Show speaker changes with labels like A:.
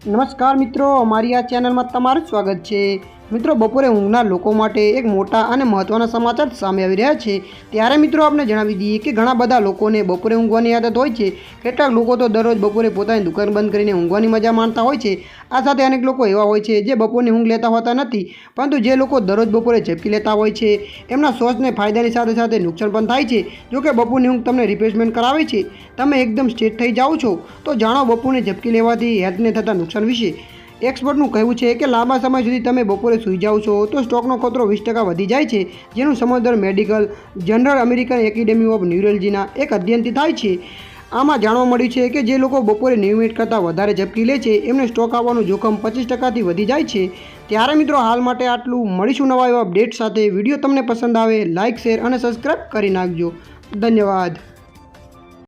A: નમસ્કાર મિત્રો અમારી આ ચેનલમાં તમારું સ્વાગત છે. મિત્રો, બપોરે ઊંઘના લોકો માટે એક મોટા અને મહત્ત્વના સમાચાર સામે આવી રહ્યા છે. ત્યારે મિત્રો આપણે જણાવી દઈએ કે ઘણા બધા લોકોને બપોરે ઊંઘવાની આદત હોય છે. કેટલાક લોકો તો દરરોજ બપોરે પોતાની દુકાન બંધ કરીને ઊંઘવાની મજા માણતા હોય છે. આ સાથે અનેક લોકો એવા હોય છે જે બપોરની ઊંઘ લેતા હોતા નથી, પરંતુ જે લોકો દરરોજ બપોરે ઝપકી લેતા હોય છે, એમના શ્વાસને ફાયદાની સાથે સાથે નુકસાન પણ થાય છે. જો કે બપોરની ઊંઘ તમને રિપ્લેસમેન્ટ કરાવે છે. તમે એકદમ સ્ટેટ થઈ જાઓ છો. તો જાણો બપોરને ઝપકી લેવાથી હેલ્થને થતા નુકસાન વિશે. એક્સપર્ટનું કહેવું છે કે લાંબા સમય સુધી તમે બપોરે સૂઈ જાઓ છો, તો સ્ટોકનો ખતરો વીસ ટકા વધી જાય છે, જેનું સમજદાર medical, general American academy of ન્યુરોલોજીના એક અધ્યયનથી થાય છે. આમાં જાણવા મળ્યું છે કે જે લોકો બપોરે નિયમિત કરતાં વધારે ઝપકી લે છે, એમને સ્ટોક આવવાનું જોખમ પચીસ ટકાથી વધી જાય છે. ત્યારે મિત્રો હાલ માટે આટલું. મળીશું નવા એવા અપડેટ સાથે. વીડિયો તમને પસંદ આવે લાઇક શેર અને સબસ્ક્રાઈબ કરી નાખજો. ધન્યવાદ.